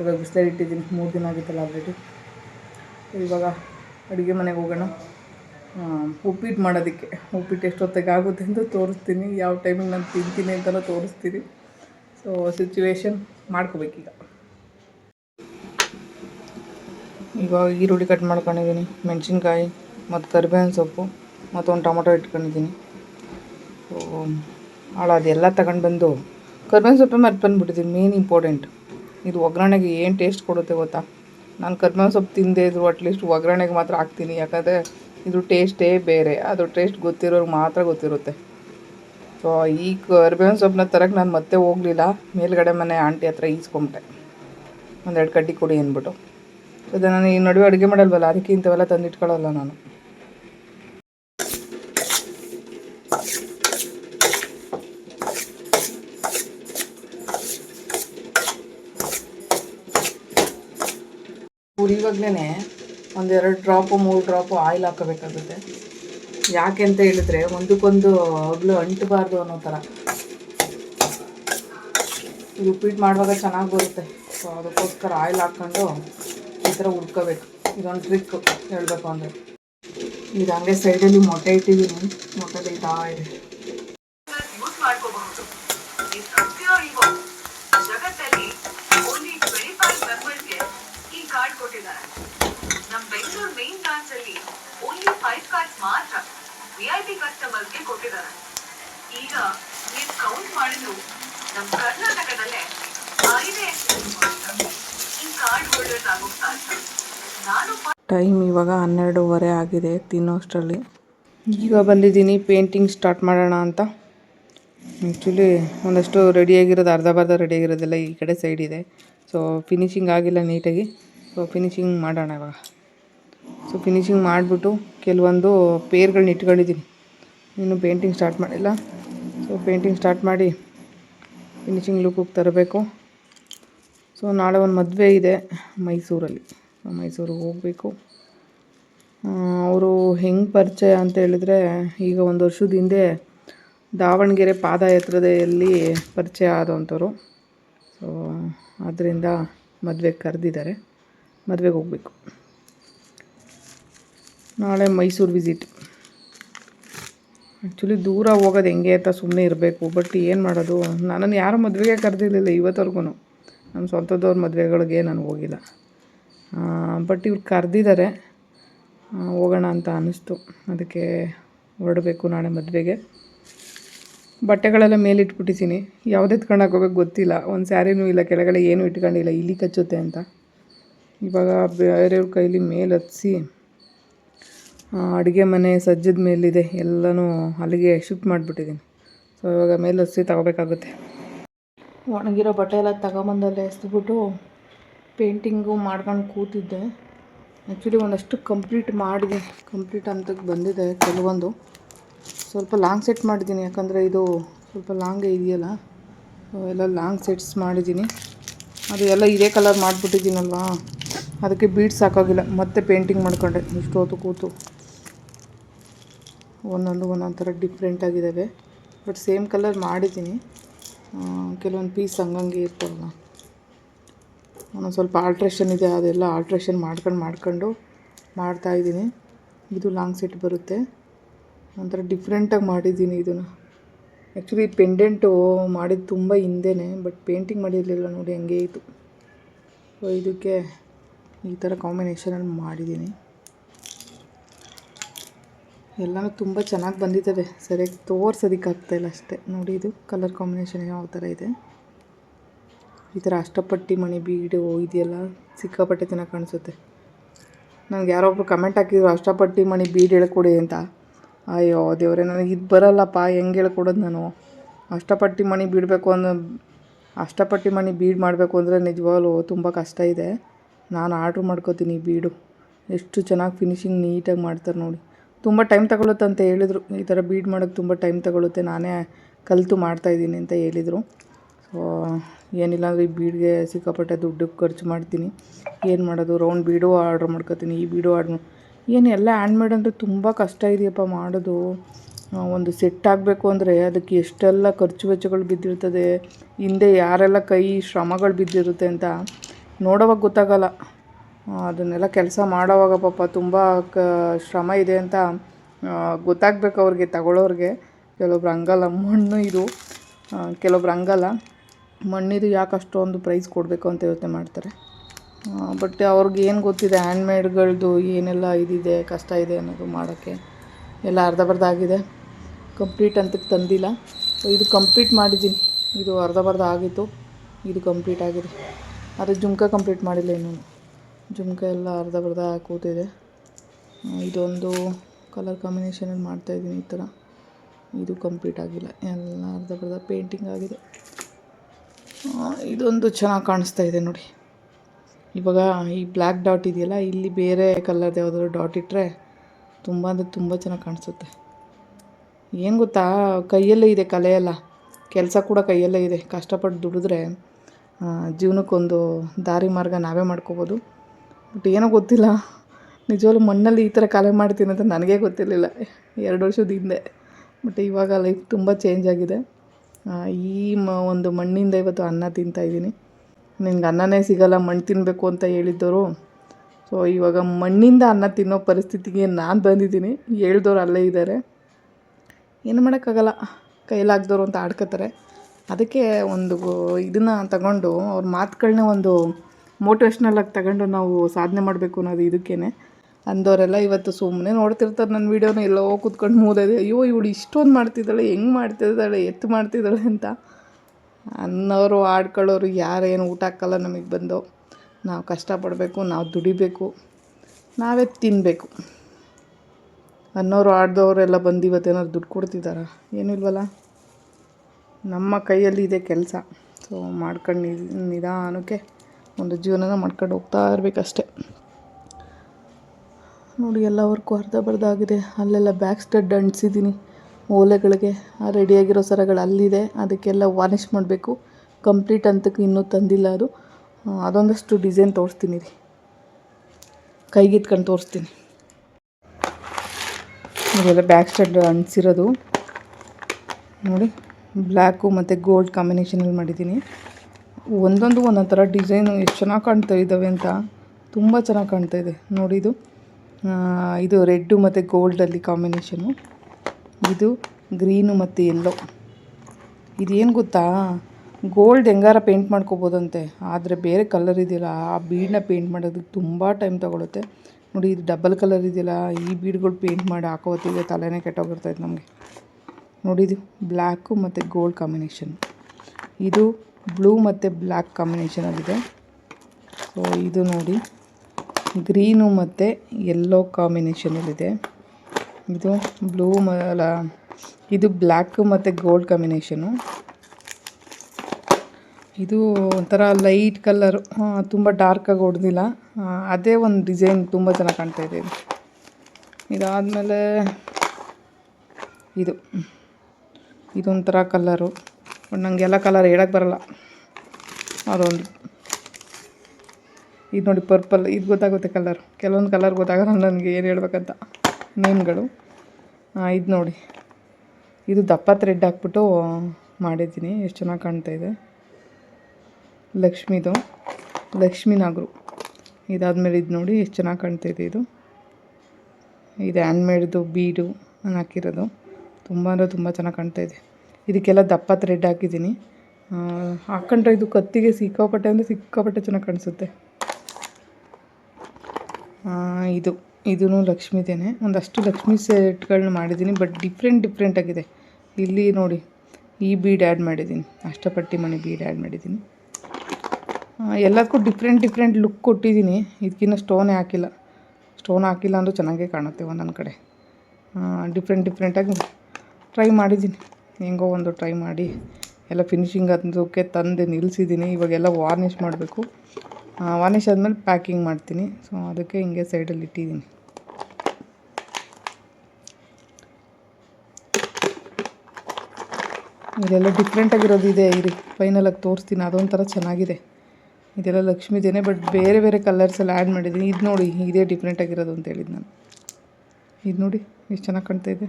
[SPEAKER 1] ಇವಾಗ ಬಿಸಿಲಲ್ಲಿ ಇಟ್ಟಿದ್ದೀನಿ, ಮೂರು ದಿನ ಆಗಿತ್ತಲ್ಲ ಆಲ್ರೆಡಿ ಇವಾಗ ಅಡುಗೆ ಮನೆಗೆ ಹೋಗೋಣ. ಉಪ್ಪಿಟ್ಟು ಮಾಡೋದಕ್ಕೆ. ಉಪ್ಪಿಟ್ಟು ಎಷ್ಟೊತ್ತಿಗೆ ಆಗುತ್ತೆ ಅಂತ ತೋರಿಸ್ತೀನಿ. ಯಾವ ಟೈಮಿಗೆ ನಾನು ತಿಂತೀನಿ ಅಂತಲೂ ತೋರಿಸ್ತೀನಿ. ಸೊ ಸಿಚುವೇಶನ್ ಮಾಡ್ಕೋಬೇಕೀಗ. ಇವಾಗ ಈರುಳ್ಳಿ ಕಟ್ ಮಾಡ್ಕೊಂಡಿದ್ದೀನಿ, ಮೆಣಸಿನ್ಕಾಯಿ, ಮತ್ತು ಕರಿಬೇವಿನ ಸೊಪ್ಪು ಮತ್ತು ಒಂದು ಟೊಮೊಟೊ ಇಟ್ಕೊಂಡಿದ್ದೀನಿ. ಸೊ ಭಾಳ ಅದೆಲ್ಲ ತಗೊಂಡು ಬಂದು ಕರ್ಬೇವಿನ ಸೊಪ್ಪು ಮರ್ತು ಬಂದುಬಿಟ್ಟಿದ್ದೀನಿ ಮೇನ್ ಇಂಪಾರ್ಟೆಂಟ್ ಇದು ಒಗ್ಗರಣೆಗೆ ಏನು ಟೇಸ್ಟ್ ಕೊಡುತ್ತೆ ಗೊತ್ತಾ? ನಾನು ಕರ್ಬೇವಿನ ಸೊಪ್ಪು ತಿಂದೇ ಇದ್ರು ಅಟ್ಲೀಸ್ಟ್ ಒಗ್ಗರಣೆಗೆ ಮಾತ್ರ ಹಾಕ್ತೀನಿ, ಯಾಕಂದರೆ ಇದು ಟೇಸ್ಟೇ ಬೇರೆ. ಅದು ಟೇಸ್ಟ್ ಗೊತ್ತಿರೋರ್ಗೆ ಮಾತ್ರ ಗೊತ್ತಿರುತ್ತೆ. ಸೊ ಈ ಕರ್ಬೇವಿನ ಸೊಪ್ಪನ್ನ ತರಕ್ಕೆ ನಾನು ಮತ್ತೆ ಹೋಗಲಿಲ್ಲ. ಮೇಲ್ಗಡೆ ಮನೆ ಆಂಟಿ ಹತ್ರ ಈಸ್ಕೊಂಬಿಟ್ಟೆ. ಒಂದೆರಡು ಕಡ್ಡಿ ಕೊಡಿ ಅಂದ್ಬಿಟ್ಟು. ಅದೇ ನಾನು ಈ ನಡುವೆ ಅಡುಗೆ ಮಾಡಲ್ವಲ್ಲ, ಅದಕ್ಕೆ ಇಂಥವೆಲ್ಲ ತಂದಿಟ್ಕೊಳ್ಳಲ್ಲ ನಾನು. ಉರಿವಾಗ್ಲೇ ಒಂದೆರಡು ಡ್ರಾಪು, ಮೂರು ಡ್ರಾಪು ಆಯಿಲ್ ಹಾಕೋಬೇಕಾಗುತ್ತೆ. ಯಾಕೆ ಅಂತ ಹೇಳಿದ್ರೆ ಒಂದಕ್ಕೊಂದು ಅಗ್ಲು ಅಂಟಬಾರ್ದು ಅನ್ನೋ ಥರ. ಇದು ಉಪ್ಪಿಟ್ಟು ಮಾಡುವಾಗ ಚೆನ್ನಾಗಿ ಬರುತ್ತೆ. ಸೊ ಅದಕ್ಕೋಸ್ಕರ ಆಯಿಲ್ ಹಾಕ್ಕೊಂಡು ಈ ಥರ ಉಡ್ಕೋಬೇಕು ಇದೊಂದು ಟ್ರಿಕ್ ಹೇಳಬೇಕು ಅಂದರೆ. ಇದು ಹಂಗೆ ಸೈಡಲ್ಲಿ ಮೊಟ್ಟೆ ಇಟ್ಟಿದ್ದೀನಿ. ಮೊಟ್ಟೆ ಬೇಯ್ತಾ
[SPEAKER 2] ಮಾತ್ರ ವಿಐಪಿ ಐ ಪಿ ಕಸ್ಟಮರ್ಸ್ಗೆ ಕೊಟ್ಟಿದ್ದಾರೆ. ಈಗ ನೀವು ಕೌಂಟ್ ಮಾಡಿದ್ರು ನಮ್ಮ ಕರ್ನಾಟಕದಲ್ಲೇ ಐದೇ ಈ ಕಾರ್ಡ್ ಹೋಲ್ಡರ್ಸ್ ಆಗೋಗ್ತಾ ಸಾಧ್ಯ ನಾನು
[SPEAKER 1] ಟೈಮ್ ಇವಾಗ ಹನ್ನೆರಡೂವರೆ ಆಗಿದೆ ತಿನ್ನೋಷ್ಟರಲ್ಲಿ ಈಗ ಬಂದಿದ್ದೀನಿ ಪೇಂಟಿಂಗ್ ಸ್ಟಾರ್ಟ್ ಮಾಡೋಣ ಅಂತ. ಆ್ಯಕ್ಚುಲಿ ಒಂದಷ್ಟು ರೆಡಿಯಾಗಿರೋದು ಅರ್ಧ ಬರ್ಧ ರೆಡಿಯಾಗಿರೋದೆಲ್ಲ ಈ ಕಡೆ ಸೈಡ್ ಇದೆ. ಸೊ ಫಿನಿಶಿಂಗ್ ಆಗಿಲ್ಲ ನೀಟಾಗಿ ಸೊ ಫಿನಿಶಿಂಗ್ ಮಾಡೋಣ ಇವಾಗ. ಸೊ ಫಿನಿಶಿಂಗ್ ಮಾಡಿಬಿಟ್ಟು ಕೆಲವೊಂದು ಪೇರ್ಗಳನ್ನ ಇಟ್ಕೊಂಡಿದ್ದೀನಿ. ಇನ್ನು ಪೇಂಟಿಂಗ್ ಸ್ಟಾರ್ಟ್ ಮಾಡಿಲ್ಲ. ಸೊ ಪೇಂಟಿಂಗ್ ಸ್ಟಾರ್ಟ್ ಮಾಡಿ ಫಿನಿಶಿಂಗ್ ಲುಕ್ಕಿಗೆ ತರಬೇಕು. ಸೊ ನಾಳೆ ಒಂದು ಮದುವೆ ಇದೆ ಮೈಸೂರಲ್ಲಿ. ಮೈಸೂರಿಗೆ ಹೋಗಬೇಕು. ಅವರು ಹೆಂಗೆ ಪರಿಚಯ ಅಂತ ಹೇಳಿದ್ರೆ, ಈಗ ಒಂದು ವರ್ಷದ ಹಿಂದೆ ದಾವಣಗೆರೆ ಪಾದಯಾತ್ರೆಯಲ್ಲಿ ಪರಿಚಯ ಆದಂಥವ್ರು ಸೊ ಅದರಿಂದ ಮದುವೆಗೆ ಕರೆದಿದ್ದಾರೆ. ಮದುವೆಗೆ ಹೋಗಬೇಕು. ನಾಳೆ ಮೈಸೂರು ವಿಸಿಟ್. ಆ್ಯಕ್ಚುಲಿ ದೂರ ಹೋಗೋದು ಹೆಂಗೆ ಅಂತ ಸುಮ್ಮನೆ ಇರಬೇಕು, ಬಟ್ ಏನು ಮಾಡೋದು? ನನ್ನನ್ನು ಯಾರು ಮದುವೆಗೆ ಕರೆದಿರಲಿಲ್ಲ ಇವತ್ತವರೆಗೂ ನಮ್ಮ ಸ್ವಂತದವ್ರ ಮದುವೆಗಳಿಗೆ ನಾನು ಹೋಗಿಲ್ಲ. ಬಟ್ ಇವ್ರು ಕರೆದಿದ್ದಾರೆ. ಹೋಗೋಣ ಅಂತ ಅನ್ನಿಸ್ತು. ಅದಕ್ಕೆ ಹೊರಡಬೇಕು ನಾಳೆ ಮದುವೆಗೆ. ಬಟ್ಟೆಗಳೆಲ್ಲ ಮೇಲೆ ಇಟ್ಬಿಟ್ಟಿದ್ದೀನಿ ಯಾವುದೇ ಎತ್ಕೊಂಡು ಹೋಗೋಕೆ ಗೊತ್ತಿಲ್ಲ. ಒಂದು ಸ್ಯಾರಿನೂ ಇಲ್ಲ, ಕೆಳಗಡೆ ಏನೂ ಇಟ್ಕೊಂಡಿಲ್ಲ ಇಲ್ಲಿ ಕಚ್ಚುತ್ತೆ ಅಂತ. ಇವಾಗ ಬೇರೆಯವ್ರ ಕೈಲಿ ಮೇಲೆ ಹತ್ಸಿ ಅಡುಗೆ ಮನೆ ಸಜ್ಜದ ಮೇಲಿದೆ. ಎಲ್ಲನೂ ಅಲ್ಲಿಗೆ ಶಿಫ್ಟ್ ಮಾಡಿಬಿಟ್ಟಿದ್ದೀನಿ. ಸೊ ಇವಾಗ ಮೇಲೆ ಹಸಿ ತಗೋಬೇಕಾಗುತ್ತೆ. ಒಣಗಿರೋ ಬಟ್ಟೆ ಎಲ್ಲ ತಗೊಂಬಂದಲ್ಲೇ ಎಸ್ದುಬಿಟ್ಟು ಪೇಂಟಿಂಗು ಮಾಡ್ಕೊಂಡು ಕೂತಿದ್ದೆ. ಆ್ಯಕ್ಚುಲಿ ಒಂದಷ್ಟು ಕಂಪ್ಲೀಟ್ ಮಾಡಿದೆ. ಕಂಪ್ಲೀಟ್ ಅಂತಕ್ಕೆ ಬಂದಿದೆ ಕೆಲವೊಂದು. ಸ್ವಲ್ಪ ಲಾಂಗ್ ಸೆಟ್ ಮಾಡಿದ್ದೀನಿ. ಯಾಕಂದರೆ ಇದು ಸ್ವಲ್ಪ ಲಾಂಗೇ ಇದೆಯಲ್ಲ. ಸೊ ಎಲ್ಲ ಲಾಂಗ್ ಸೆಟ್ಸ್ ಮಾಡಿದ್ದೀನಿ. ಅದು ಎಲ್ಲ ಇದೇ ಕಲರ್ ಮಾಡಿಬಿಟ್ಟಿದ್ದೀನಲ್ವಾ? ಅದಕ್ಕೆ ಬೀಡ್ಸ್ ಹಾಕೋಗಿಲ್ಲ. ಮತ್ತೆ ಪೇಂಟಿಂಗ್ ಮಾಡ್ಕೊಂಡೆ. ಇಷ್ಟೊತ್ತು ಕೂತು. ಒಂದೊಂದು ಒಂದೊಂದು ಥರ ಡಿಫ್ರೆಂಟಾಗಿದ್ದಾವೆ ಬಟ್ ಸೇಮ್ ಕಲರ್ ಮಾಡಿದ್ದೀನಿ. ಕೆಲವೊಂದು ಪೀಸ್ ಹಂಗಂಗೆ ಇರ್ತಾವಲ್ಲ ಒಂದೊಂದು ಸ್ವಲ್ಪ ಆಲ್ಟ್ರೇಷನ್ ಇದೆ, ಅದೆಲ್ಲ ಆಲ್ಟ್ರೇಷನ್ ಮಾಡ್ಕೊಂಡು ಮಾಡ್ಕೊಂಡು ಮಾಡ್ತಾಯಿದ್ದೀನಿ ಇದು ಲಾಂಗ್ ಸೆಟ್ ಬರುತ್ತೆ. ಒಂಥರ ಡಿಫ್ರೆಂಟಾಗಿ ಮಾಡಿದ್ದೀನಿ ಇದನ್ನು. ಆ್ಯಕ್ಚುಲಿ ಪೆಂಡೆಂಟು ಮಾಡಿದ್ದು ತುಂಬ ಹಿಂದೆನೇ ಬಟ್ ಪೇಂಟಿಂಗ್ ಮಾಡಿರಲಿಲ್ಲ ನೋಡಿ, ಹಂಗೆ ಇತ್ತು ಸೊ ಇದಕ್ಕೆ ಈ ಥರ ಕಾಂಬಿನೇಷನಲ್ಲಿ ಮಾಡಿದ್ದೀನಿ. ಎಲ್ಲನೂ ತುಂಬ ಚೆನ್ನಾಗಿ ಬಂದಿದ್ದಾವೆ. ಸರಿಯಾಗಿ ತೋರ್ಸೋದಕ್ಕೆ ಇಲ್ಲ ಅಷ್ಟೇ. ನೋಡಿ, ಇದು ಕಲರ್ ಕಾಂಬಿನೇಷನ್ ಯಾವ ಥರ ಇದೆ. ಈ ಥರ ಅಷ್ಟಪಟ್ಟಿ ಮಣಿ ಬೀಡು ಇದೆಯಲ್ಲ, ಸಿಕ್ಕಾಪಟ್ಟೆ ಚೆನ್ನಾಗಿ ಕಾಣಿಸುತ್ತೆ. ನನಗೆ ಒಬ್ರು ಕಮೆಂಟ್ ಹಾಕಿದ್ರು, ಅಷ್ಟಪಟ್ಟಿ ಮಣಿ ಬೀಡ್ ಹೇಳ್ಕೊಡಿ ಅಂತ. ಅಯ್ಯೋ, ದೇವರೇ, ನನಗೆ ಇದು ಬರಲ್ಲಪ್ಪ, ಹೆಂಗೆ ಹೇಳ್ಕೊಡೋದು ನಾನು? ಅಷ್ಟಪಟ್ಟಿ ಮಣಿ ಬೀಡಬೇಕು ಅನ್ನೋ ಅಷ್ಟಪಟ್ಟಿ ಮಣಿ ಬೀಡ್ ಮಾಡಬೇಕು ಅಂದರೆ ನಿಜವಾಗ್ಲೂ ತುಂಬ ಕಷ್ಟ ಇದೆ. ನಾನು ಆರ್ಡ್ರ್ ಮಾಡ್ಕೋತೀನಿ ಬೀಡು. ಎಷ್ಟು ಚೆನ್ನಾಗಿ ಫಿನಿಶಿಂಗ್ ನೀಟಾಗಿ ಮಾಡ್ತಾರೆ ನೋಡಿ. ತುಂಬ ಟೈಮ್ ತಗೊಳುತ್ತೆ ಅಂತ ಹೇಳಿದರು. ಈ ಥರ ಬೀಡ್ ಮಾಡೋಕ್ಕೆ ತುಂಬ ಟೈಮ್ ತಗೊಳುತ್ತೆ. ನಾನೇ ಕಲಿತು ಮಾಡ್ತಾಯಿದ್ದೀನಿ ಅಂತ ಹೇಳಿದರು. ಸೊ ಏನಿಲ್ಲ ಅಂದರೆ ಈ ಬೀಡ್ಗೆ ಸಿಕ್ಕಾಪಟ್ಟೆ ದುಡ್ಡು ಖರ್ಚು ಮಾಡ್ತೀನಿ. ಏನು ಮಾಡೋದು? ರೌಂಡ್ ಬೀಡು ಆರ್ಡ್ರ್ ಮಾಡ್ಕೋತೀನಿ. ಈ ಬೀಡು ಆರ್ಡ್ರ್ ಏನು ಎಲ್ಲ ಹ್ಯಾಂಡ್ಮೇಡ್ ಅಂದರೆ ತುಂಬ ಕಷ್ಟ ಇದೆಯಪ್ಪ ಮಾಡೋದು. ಒಂದು ಸೆಟ್ ಆಗಬೇಕು ಅಂದರೆ ಅದಕ್ಕೆ ಎಷ್ಟೆಲ್ಲ ಖರ್ಚು ವೆಚ್ಚಗಳು ಬಿದ್ದಿರ್ತದೆ. ಹಿಂದೆ ಯಾರೆಲ್ಲ ಕೈ ಶ್ರಮಗಳು ಬಿದ್ದಿರುತ್ತೆ ಅಂತ ನೋಡೋವಾಗ ಗೊತ್ತಾಗಲ್ಲ. ಅದನ್ನೆಲ್ಲ ಕೆಲಸ ಮಾಡೋವಾಗ ಪಾಪ ತುಂಬ ಕ, ಶ್ರಮ ಇದೆ ಅಂತ ಗೊತ್ತಾಗಬೇಕು ಅವ್ರಿಗೆ, ತಗೊಳ್ಳೋರಿಗೆ. ಕೆಲವೊಬ್ರು ಹಂಗಲ್ಲ, ಮಣ್ಣು ಇದು. ಕೆಲವೊಬ್ರು ಹಂಗಲ್ಲ. ಮಣ್ಣಿದು ಯಾಕೆ ಅಷ್ಟೊಂದು ಪ್ರೈಸ್ ಕೊಡಬೇಕು ಅಂತ ಯೋಚನೆ ಮಾಡ್ತಾರೆ. ಬಟ್ ಅವ್ರಿಗೆ ಏನು ಗೊತ್ತಿದೆ ಹ್ಯಾಂಡ್ಮೇಡ್ಗಳದ್ದು ಏನೆಲ್ಲ ಇದಿದೆ, ಕಷ್ಟ ಇದೆ ಅನ್ನೋದು ಮಾಡೋಕ್ಕೆ. ಎಲ್ಲ ಅರ್ಧ ಬರ್ಧ ಆಗಿದೆ ಕಂಪ್ಲೀಟ್ ಅಂತಕ್ಕೆ ತಂದಿಲ್ಲ ಇದು ಕಂಪ್ಲೀಟ್ ಮಾಡಿದ್ದೀನಿ. ಇದು ಅರ್ಧ ಬರ್ಧ ಆಗಿತ್ತು. ಇದು ಕಂಪ್ಲೀಟ್ ಆಗಿದೆ. ಆದರೆ ಜುಮ್ಕ ಕಂಪ್ಲೀಟ್ ಮಾಡಿಲ್ಲ ಇನ್ನೂ ಜುಮ್ಕ ಎಲ್ಲ ಅರ್ಧ ಬರ್ಧ ಕೂತಿದೆ. ಇದೊಂದು ಕಲರ್ ಕಾಂಬಿನೇಷನಲ್ಲಿ ಮಾಡ್ತಾಯಿದ್ದೀನಿ ಈ ಥರ ಇದು ಕಂಪ್ಲೀಟ್ ಆಗಿಲ್ಲ. ಎಲ್ಲ ಅರ್ಧ ಬರ್ಧ ಪೇಂಟಿಂಗ್ ಆಗಿದೆ. ಇದೊಂದು ಚೆನ್ನಾಗಿ ಕಾಣಿಸ್ತಾ ಇದೆ ನೋಡಿ. ಇವಾಗ ಈ ಬ್ಲ್ಯಾಕ್ ಡಾಟ್ ಇದೆಯಲ್ಲ, ಇಲ್ಲಿ ಬೇರೆ ಕಲರ್ದು ಯಾವುದಾದ್ರು ಡಾಟ್ ಇಟ್ಟರೆ ತುಂಬ ಅಂದರೆ ತುಂಬ ಚೆನ್ನಾಗಿ ಕಾಣಿಸುತ್ತೆ. ಏನು ಗೊತ್ತಾ, ಕೈಯಲ್ಲೇ ಇದೆ ಕಲೆ ಎಲ್ಲ. ಕೆಲಸ ಕೂಡ ಕೈಯಲ್ಲೇ ಇದೆ. ಕಷ್ಟಪಟ್ಟು ದುಡಿದ್ರೆ ಜೀವನಕ್ಕೊಂದು ದಾರಿ ಮಾರ್ಗ ನಾವೇ ಮಾಡ್ಕೋಬೋದು. ಬಟ್ ಏನೋ ಗೊತ್ತಿಲ್ಲ. ನಿಜವಾಗ್ಲೂ ಮಣ್ಣಲ್ಲಿ ಈ ಥರ ಕಲೆ ಮಾಡ್ತೀನಿ ಅಂತ ನನಗೇ ಗೊತ್ತಿರಲಿಲ್ಲ. ಎರಡು ವರ್ಷದ ಹಿಂದೆ. ಬಟ್ ಇವಾಗ ಲೈಫ್ ತುಂಬ ಚೇಂಜ್ ಆಗಿದೆ. ಈ ಮ, ಒಂದು ಮಣ್ಣಿಂದ ಇವತ್ತು ಅನ್ನ ತಿಂತಾಯಿದ್ದೀನಿ ನಿನಗೆ ಅನ್ನನೇ ಸಿಗಲ್ಲ, ಮಣ್ಣು ತಿನ್ನಬೇಕು ಅಂತ ಹೇಳಿದ್ದವರು ಸೊ ಇವಾಗ ಮಣ್ಣಿಂದ ಅನ್ನ ತಿನ್ನೋ ಪರಿಸ್ಥಿತಿಗೆ ನಾನು ಬಂದಿದ್ದೀನಿ. ಹೇಳ್ದವ್ರು ಅಲ್ಲೇ ಇದ್ದಾರೆ. ಏನು ಮಾಡೋಕ್ಕಾಗಲ್ಲ. ಕೈಲಾಗ್ದವ್ರು ಅಂತ ಆಡ್ಕೋತಾರೆ ಅದಕ್ಕೆ ಒಂದು ಇದನ್ನು ತಗೊಂಡು ಅವ್ರ ಮಾತುಗಳನ್ನ ಒಂದು ಮೋಟಿವೇಶ್ನಲ್ ಆಗಿ ತಗೊಂಡು ನಾವು ಸಾಧನೆ ಮಾಡಬೇಕು ಅನ್ನೋದು ಇದಕ್ಕೇ ಅಂದವರೆಲ್ಲ ಇವತ್ತು ಸುಮ್ಮನೆ ನೋಡ್ತಿರ್ತಾರೆ ನನ್ನ ವೀಡಿಯೋನ, ಎಲ್ಲೋ ಕೂತ್ಕೊಂಡು ಮೂದೈದೆ, ಅಯ್ಯೋ, ಇವಳು ಇಷ್ಟೊಂದು ಮಾಡ್ತಿದ್ದಾಳೆ, ಹೆಂಗೆ ಮಾಡ್ತಿದ್ದಾಳೆ, ಎತ್ತು ಮಾಡ್ತಿದ್ದಾಳೆ ಅಂತ. ಅನ್ನೋರು ಆಡ್ಕೊಳ್ಳೋರು ಯಾರೇನು ಊಟ ಹಾಕಲ್ಲ ನಮಗೆ ಬಂದು. ನಾವು ಕಷ್ಟಪಡಬೇಕು, ನಾವು ದುಡಿಬೇಕು, ನಾವೇ ತಿನ್ನಬೇಕು ಅನ್ನೋರು ಆಡ್ದವರೆಲ್ಲ ಬಂದು ಇವತ್ತೇನಾದ್ರು ದುಡ್ಡು ಕೊಡ್ತಿದ್ದಾರಾ? ಏನಿಲ್ವಲ್ಲ? ನಮ್ಮ ಕೈಯಲ್ಲಿ ಇದೆ ಕೆಲಸ. ಸೊ ಮಾಡ್ಕೊಂಡು ನಿಧಾನಕ್ಕೆ ಒಂದು ಜೀವನನ ಮಾಡ್ಕೊಂಡು ಹೋಗ್ತಾ ಇರಬೇಕಷ್ಟೆ. ನೋಡಿ ಎಲ್ಲ ವರ್ಕು ಅರ್ಧ ಬರ್ಧ ಆಗಿದೆ. ಅಲ್ಲೆಲ್ಲ ಬ್ಯಾಕ್ ಸ್ಟಡ್ ಅಂಟಿಸಿದ್ದೀನಿ. ಓಲೆಗಳಿಗೆ ಆ ರೆಡಿಯಾಗಿರೋ ಸರಗಳು ಅಲ್ಲಿದೆ. ಅದಕ್ಕೆಲ್ಲ ವಾರ್ನಿಷ್ ಮಾಡಬೇಕು. ಕಂಪ್ಲೀಟ್ ಅಂತಕ್ಕೆ ಇನ್ನೂ ತಂದಿಲ್ಲ ಅದು. ಅದೊಂದಷ್ಟು ಡಿಸೈನ್ ತೋರಿಸ್ತೀನಿ ರೀ ಕೈಗಿತ್ಕೊಂಡು ತೋರಿಸ್ತೀನಿ. ಇದೆಲ್ಲ ಬ್ಯಾಕ್ ಸ್ಟಡ್ ಅಂಟಿಸಿರೋದು. ನೋಡಿ ಬ್ಲ್ಯಾಕು ಮತ್ತು ಗೋಲ್ಡ್ ಕಾಂಬಿನೇಷನಲ್ಲಿ ಮಾಡಿದ್ದೀನಿ. ಒಂದೊಂದು ಒಂದೊಂದು ಥರ ಡಿಸೈನು ಎಷ್ಟು ಚೆನ್ನಾಗಿ ಕಾಣ್ತಾ ಇದ್ದಾವೆ ಅಂತ ತುಂಬ ಚೆನ್ನಾಗಿ ಕಾಣ್ತಾ ಇದೆ. ನೋಡಿ ಇದು. ಇದು ರೆಡ್ಡು ಮತ್ತು ಗೋಲ್ಡಲ್ಲಿ ಕಾಂಬಿನೇಷನು. ಇದು ಗ್ರೀನು ಮತ್ತು ಎಲ್ಲೋ. ಇದೇನು ಗೊತ್ತಾ? ಗೋಲ್ಡ್ ಹೆಂಗಾರ ಪೇಂಟ್ ಮಾಡ್ಕೋಬೋದಂತೆ. ಆದರೆ ಬೇರೆ ಕಲರ್ ಇದೆಯಲ್ಲ, ಆ ಬೀಡನ್ನ ಪೇಂಟ್ ಮಾಡೋದಕ್ಕೆ ತುಂಬ ಟೈಮ್ ತೊಗೊಳುತ್ತೆ. ನೋಡಿ, ಇದು ಡಬಲ್ ಕಲರ್ ಇದೆಯಲ್ಲ, ಈ ಬೀಡ್ಗಳು ಪೇಂಟ್ ಮಾಡಿ ಹಾಕೋ ಹೊತ್ತಿಗೆ ತಲೆನೇ ಕೆಟ್ಟೋಗಿರ್ತೈತೆ ನಮಗೆ. ನೋಡಿದು ಬ್ಲ್ಯಾಕು ಮತ್ತು ಗೋಲ್ಡ್ ಕಾಂಬಿನೇಷನ್. ಇದು ಬ್ಲೂ ಮತ್ತು ಬ್ಲ್ಯಾಕ್ ಕಾಂಬಿನೇಷನಲ್ಲಿದೆ ಸೊ ಇದು ನೋಡಿ. ಗ್ರೀನು ಮತ್ತು ಯೆಲ್ಲೋ ಕಾಂಬಿನೇಷನಲ್ಲಿದೆ ಇದು. ಬ್ಲೂ ಅಲ್ಲ, ಇದು ಬ್ಲ್ಯಾಕು ಮತ್ತು ಗೋಲ್ಡ್ ಕಾಂಬಿನೇಷನು. ಇದು ಒಂಥರ ಲೈಟ್ ಕಲ್ಲರು ತುಂಬ ಡಾರ್ಕಾಗಿ ಹೊಡೆದಿಲ್ಲ ಅದೇ ಒಂದು ಡಿಸೈನ್ ತುಂಬ ಚೆನ್ನಾಗಿ ಕಾಣ್ತಾ ಇದೆ ಇದು. ಇದಾದಮೇಲೆ ಇದು. ಇದೊಂಥರ ಕಲರು. ಬಟ್ ನನಗೆ ಎಲ್ಲ ಕಲರ್ ಹೇಳಕ್ಕೆ ಬರಲ್ಲ. ಅದೊಂದು. ಇದು ನೋಡಿ ಪರ್ಪಲ್ ಇದು ಗೊತ್ತಾಗುತ್ತೆ ಕಲರ್ ಕೆಲವೊಂದು ಕಲರ್ ಗೊತ್ತಾಗಲ್ಲ ನನಗೆ ಏನು ಹೇಳ್ಬೇಕಂತ. ನೇಮ್ಗಳು ಇದು ನೋಡಿ. ಇದು ದಪ್ಪ ಥ್ರೆಡ್ ಹಾಕ್ಬಿಟ್ಟು ಮಾಡಿದ್ದೀನಿ. ಎಷ್ಟು ಚೆನ್ನಾಗಿ ಕಾಣ್ತಾ ಇದೆ. ಲಕ್ಷ್ಮಿದು. ಲಕ್ಷ್ಮೀ ನಾಗರು. ಇದಾದಮೇಲೆ ಇದು ನೋಡಿ ಎಷ್ಟು ಚೆನ್ನಾಗಿ ಕಾಣ್ತಾ ಇದೆ ಇದು. ಇದು ಹ್ಯಾಂಡ್ಮೇಡ್ದು ಬೀಡು ನಾನು ಹಾಕಿರೋದು. ತುಂಬ ಅಂದರೆ ತುಂಬ ಚೆನ್ನಾಗಿ ಕಾಣ್ತಾ ಇದೆ. ಇದಕ್ಕೆಲ್ಲ ದಪ್ಪ ಥ್ರೆಡ್ ಹಾಕಿದ್ದೀನಿ. ಹಾಕ್ಕೊಂಡ್ರೆ ಇದು ಕತ್ತಿಗೆ ಸಿಕ್ಕಾಪಟ್ಟೆ ಅಂದರೆ ಸಿಕ್ಕಾಪಟ್ಟೆ ಚೆನ್ನಾಗಿ ಕಾಣಿಸುತ್ತೆ. ಇದು ಇದೂ ಲಕ್ಷ್ಮಿದೇನೆ. ಒಂದಷ್ಟು ಲಕ್ಷ್ಮಿ ಸೆಟ್ಗಳನ್ನ ಮಾಡಿದ್ದೀನಿ, ಬಟ್ ಡಿಫ್ರೆಂಟ್ ಡಿಫ್ರೆಂಟ್ ಆಗಿದೆ. ಇಲ್ಲಿ ನೋಡಿ, ಈ ಬೀಡ್ ಆ್ಯಡ್ ಮಾಡಿದ್ದೀನಿ. ಅಷ್ಟಪಟ್ಟಿ ಮಣಿ ಬೀಡ್ ಆ್ಯಡ್ ಮಾಡಿದ್ದೀನಿ. ಎಲ್ಲದಕ್ಕೂ ಡಿಫ್ರೆಂಟ್ ಡಿಫ್ರೆಂಟ್ ಲುಕ್ ಕೊಟ್ಟಿದ್ದೀನಿ. ಇದಕ್ಕಿನ್ನ ಸ್ಟೋನೇ ಹಾಕಿಲ್ಲ. ಸ್ಟೋನ್ ಹಾಕಿಲ್ಲ ಅಂದರೂ ಚೆನ್ನಾಗೇ ಕಾಣುತ್ತೆ ಒಂದೊಂದು ಕಡೆ. ಡಿಫ್ರೆಂಟ್ ಡಿಫ್ರೆಂಟಾಗಿ ಟ್ರೈ ಮಾಡಿದ್ದೀನಿ. ಹೆಂಗೋ ಒಂದು ಟ್ರೈ ಮಾಡಿ ಎಲ್ಲ ಫಿನಿಶಿಂಗ್ ಅದಕ್ಕೆ ತಂದು ನಿಲ್ಲಿಸಿದ್ದೀನಿ ಇವಾಗೆಲ್ಲ ವಾರ್ನಿಷ್ ಮಾಡಬೇಕು. ವಾರ್ನಿಷ್ ಆದಮೇಲೆ ಪ್ಯಾಕಿಂಗ್ ಮಾಡ್ತೀನಿ. ಸೊ ಅದಕ್ಕೆ ಹಿಂಗೆ ಸೈಡಲ್ಲಿ ಇಟ್ಟಿದ್ದೀನಿ. ಇದೆಲ್ಲ ಡಿಫ್ರೆಂಟಾಗಿರೋದು ಇದೆ. ಇರಿ ಫೈನಲಾಗಿ ತೋರಿಸ್ತೀನಿ. ಅದೊಂಥರ ಚೆನ್ನಾಗಿದೆ. ಇದೆಲ್ಲ ಲಕ್ಷ್ಮಿದೇನೆ ಬಟ್ ಬೇರೆ ಬೇರೆ ಕಲರ್ಸ್ ಎಲ್ಲ ಆ್ಯಡ್ ಮಾಡಿದ್ದೀನಿ. ಇದು ನೋಡಿ, ಇದೇ ಡಿಫ್ರೆಂಟಾಗಿರೋದು ಅಂತ ಹೇಳಿದ್ದು ನಾನು. ಇದು ನೋಡಿ, ಎಷ್ಟು ಚೆನ್ನಾಗಿ ಕಾಣ್ತಾ ಇದೆ.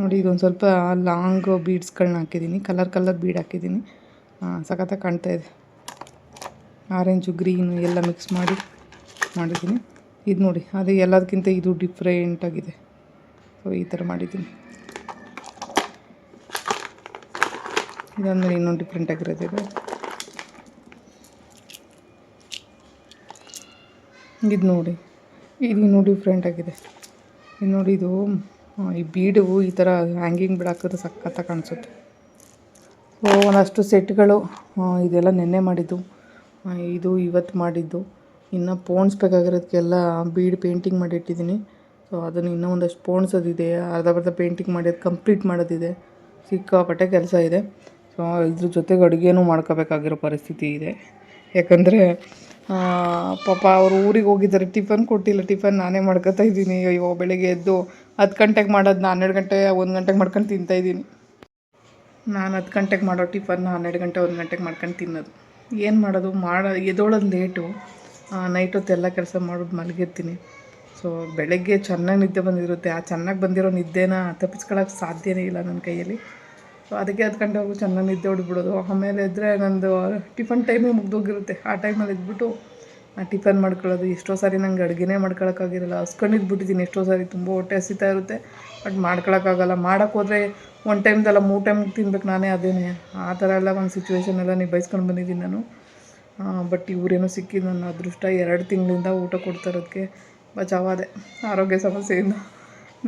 [SPEAKER 1] ನೋಡಿ, ಇದೊಂದು ಸ್ವಲ್ಪ ಲಾಂಗ್ ಬೀಡ್ಸ್ಗಳನ್ನ ಹಾಕಿದ್ದೀನಿ. ಕಲರ್ ಕಲರ್ ಬೀಡ್ ಹಾಕಿದ್ದೀನಿ. ಸಖತ್ತಾಗಿ ಕಾಣ್ತಾ ಇದೆ. ಆರೆಂಜು ಗ್ರೀನು ಎಲ್ಲ ಮಿಕ್ಸ್ ಮಾಡಿ ಮಾಡಿದ್ದೀನಿ. ಇದು ನೋಡಿ, ಅದು ಎಲ್ಲದಕ್ಕಿಂತ ಇದು ಡಿಫ್ರೆಂಟಾಗಿದೆ ಸೊ ಈ ಥರ ಮಾಡಿದ್ದೀನಿ. ಇದಾದ್ಮೇಲೆ ಇನ್ನೊಂದು ಡಿಫ್ರೆಂಟ್ ಆಗಿರೋದು ಇದು. ನೋಡಿ, ಇದು ಇನ್ನೂ ಡಿಫ್ರೆಂಟ್ ಆಗಿದೆ. ಇದು ನೋಡಿ, ಇದು ಈ ಬೀಡು ಈ ಥರ ಹ್ಯಾಂಗಿಂಗ್ ಬಿಡಾಕಿದ್ರೆ ಸಖತ್ತಾಗಿ ಕಾಣಿಸುತ್ತೆ. ಸೊ ಒಂದಷ್ಟು ಸೆಟ್ಗಳು ಇದೆಲ್ಲ ನೆನ್ನೆ ಮಾಡಿದ್ದು. ಇದು ಇವತ್ತು ಮಾಡಿದ್ದು. ಇನ್ನು ಪೋಣಿಸ್ಬೇಕಾಗಿರೋದಕ್ಕೆಲ್ಲ ಬೀಡ್ ಪೇಂಟಿಂಗ್ ಮಾಡಿಟ್ಟಿದ್ದೀನಿ. ಸೊ ಅದನ್ನು ಇನ್ನೂ ಒಂದಷ್ಟು ಪೋಣಿಸೋದಿದೆ ಅರ್ಧ ಪೇಂಟಿಂಗ್ ಮಾಡೋದು ಕಂಪ್ಲೀಟ್ ಮಾಡೋದಿದೆ. ಸಿಕ್ಕಾಪಟ್ಟೆ ಕೆಲಸ ಇದೆ. ಸೊ ಇದ್ರ ಜೊತೆಗೆ ಅಡುಗೆನೂ ಮಾಡ್ಕೋಬೇಕಾಗಿರೋ ಪರಿಸ್ಥಿತಿ ಇದೆ. ಯಾಕಂದರೆ ಪಾಪ ಅವರು ಊರಿಗೆ ಹೋಗಿದ್ದಾರೆ. ಟಿಫನ್ ಕೊಟ್ಟಿಲ್ಲ. ಟಿಫನ್ ನಾನೇ ಮಾಡ್ಕೊತಾ ಇದ್ದೀನಿ. ಅಯ್ಯೋ, ಬೆಳಗ್ಗೆ ಎದ್ದು ಹತ್ತು ಗಂಟೆಗೆ ಮಾಡೋದು ನಾನು ಹನ್ನೆರಡು ಗಂಟೆ, ಒಂದು ಗಂಟೆಗೆ ಮಾಡ್ಕೊಂಡು ತಿಂತಾ ಇದ್ದೀನಿ. ನಾನು ಹತ್ತು ಗಂಟೆಗೆ ಮಾಡೋ ಟಿಫನ್ನ ಹನ್ನೆರಡು ಗಂಟೆ, ಒಂದು ಗಂಟೆಗೆ ಮಾಡ್ಕೊಂಡು ತಿನ್ನೋದು. ಏನು ಮಾಡೋದು? ಮಾಡೋ ಎದೋಳೋದು ಲೇಟು. ನೈಟ್ ಹೊತ್ತು ಎಲ್ಲ ಕೆಲಸ ಮಾಡೋದು ಮಲಗಿರ್ತೀನಿ. ಸೊ ಬೆಳಗ್ಗೆ ಚೆನ್ನಾಗಿ ನಿದ್ದೆ ಬಂದಿರುತ್ತೆ. ಆ ಚೆನ್ನಾಗಿ ಬಂದಿರೋ ನಿದ್ದೆನ ತಪ್ಪಿಸ್ಕೊಳ್ಳೋಕೆ ಸಾಧ್ಯವೇ ಇಲ್ಲ ನನ್ನ ಕೈಯಲ್ಲಿ. ಸೊ ಅದಕ್ಕೆ ಅದ್ಕೊಂಡು ಹೋಗಿ ಚೆನ್ನಾಗಿ ನಿದ್ದೆ ಹೊಡ್ಬಿಡೋದು ಆಮೇಲೆ ಇದ್ದರೆ ನಂದು ಟಿಫನ್ ಟೈಮೇ ಮುಗ್ದೋಗಿರುತ್ತೆ. ಆ ಟೈಮಲ್ಲಿ ಇದ್ಬಿಟ್ಟು ಟಿಫನ್ ಮಾಡ್ಕೊಳ್ಳೋದು. ಎಷ್ಟೋ ಸಾರಿ ನಂಗೆ ಅಡುಗೆನೇ ಮಾಡ್ಕೊಳಕ್ಕಾಗಿರಲ್ಲ. ಹಸ್ಕೊಂಡಿದ್ಬಿಟ್ಟಿದ್ದೀನಿ. ಎಷ್ಟೋ ಸಾರಿ ತುಂಬ ಹೊಟ್ಟೆ ಹಸಿತಾ ಇರುತ್ತೆ. ಬಟ್ ಮಾಡ್ಕೊಳಕ್ಕಾಗಲ್ಲ. ಮಾಡೋಕ್ಕೆ ಹೋದರೆ ಒನ್ ಟೈಮ್ದಲ್ಲ ಮೂರು ಟೈಮ್ ತಿನ್ಬೇಕು ನಾನೇ ಅದೇನೆ. ಆ ಥರ ಎಲ್ಲ ಒಂದು ಸಿಚುವೇಶನ್ ಎಲ್ಲ ನಿಭಾಯಿಸ್ಕೊಂಡು ಬಂದಿದ್ದೀನಿ ನಾನು. ಬಟ್ ಇವರೇನೋ ಸಿಕ್ಕಿದ್ದು ನನ್ನ ಅದೃಷ್ಟ. ಎರಡು ತಿಂಗಳಿಂದ ಊಟ ಕೊಡ್ತಾ ಇರೋದಕ್ಕೆ ಬಚಾವಾದೆ ಆರೋಗ್ಯ ಸಮಸ್ಯೆಯಿಂದ.